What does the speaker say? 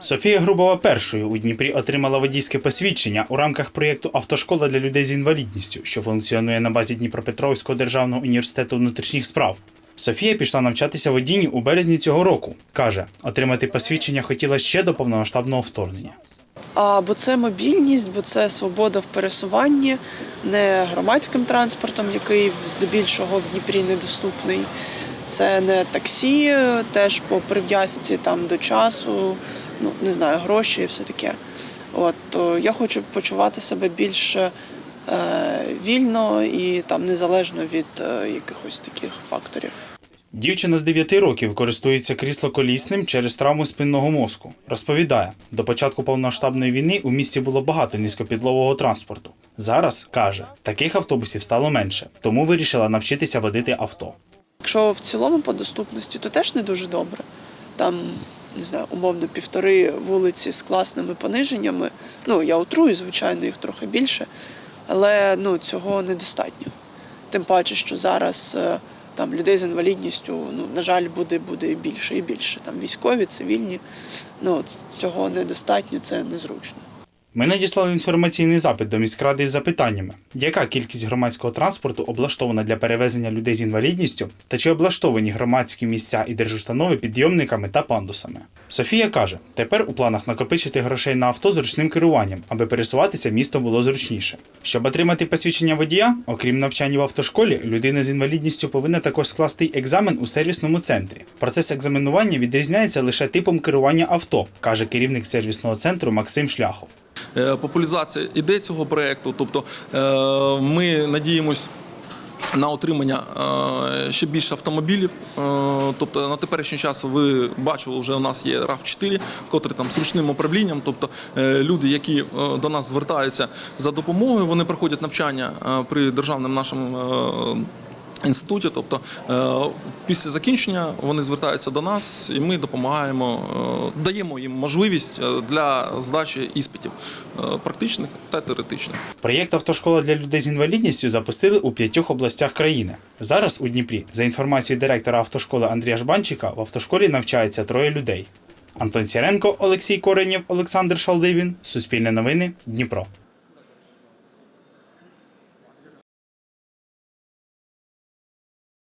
Софія Грубова першою у Дніпрі отримала водійське посвідчення у рамках проєкту Автошкола для людей з інвалідністю, що функціонує на базі Дніпропетровського державного університету внутрішніх справ. Софія пішла навчатися водінню у березні цього року. каже, отримати посвідчення хотіла ще до повномасштабного вторгнення. А, бо це мобільність, бо це свобода в пересуванні, не громадським транспортом, який здебільшого в Дніпрі недоступний. Це не таксі, теж по прив'язці там до часу, ну не знаю, гроші і все таке. От то я хочу почувати себе більш е, вільно і там незалежно від е, якихось таких факторів. Дівчина з 9 років користується кріслоколісним через травму спинного мозку. Розповідає, до початку повномасштабної війни у місті було багато низькопідлового транспорту. Зараз каже, таких автобусів стало менше, тому вирішила навчитися водити авто. Якщо в цілому по доступності, то теж не дуже добре. Там, не знаю, умовно півтори вулиці з класними пониженнями. Ну, я утрую, звичайно, їх трохи більше, але ну, цього недостатньо. Тим паче, що зараз е, там людей з інвалідністю, ну, на жаль, буде, буде більше і більше. Там військові, цивільні. Ну, цього недостатньо, це незручно. Ми надіслали інформаційний запит до міськради із запитаннями, яка кількість громадського транспорту облаштована для перевезення людей з інвалідністю та чи облаштовані громадські місця і держустанови підйомниками та пандусами. Софія каже, тепер у планах накопичити грошей на авто з ручним керуванням, аби пересуватися містом було зручніше. Щоб отримати посвідчення водія, окрім навчання в автошколі, людина з інвалідністю повинна також скласти екзамен у сервісному центрі. Процес екзаменування відрізняється лише типом керування авто, каже керівник сервісного центру Максим Шляхов. Е, популяризація іде цього проєкту. Тобто е, ми надіємось. На отримання е, ще більше автомобілів. Тобто на теперішній час ви бачили, вже у нас є rav 4 котрий там з ручним управлінням. Тобто люди, які до нас звертаються за допомогою, вони проходять навчання при державному нашому. Інституті, тобто е, після закінчення вони звертаються до нас, і ми допомагаємо, е, даємо їм можливість е, для здачі іспитів практичних та теоретичних. Проєкт Автошкола для людей з інвалідністю запустили у п'ятьох областях країни. Зараз у Дніпрі, за інформацією директора автошколи Андрія Жбанчика, в автошколі навчаються троє людей. Антон Сіренко, Олексій Коренєв, Олександр Шалдивін. Суспільне новини. Дніпро.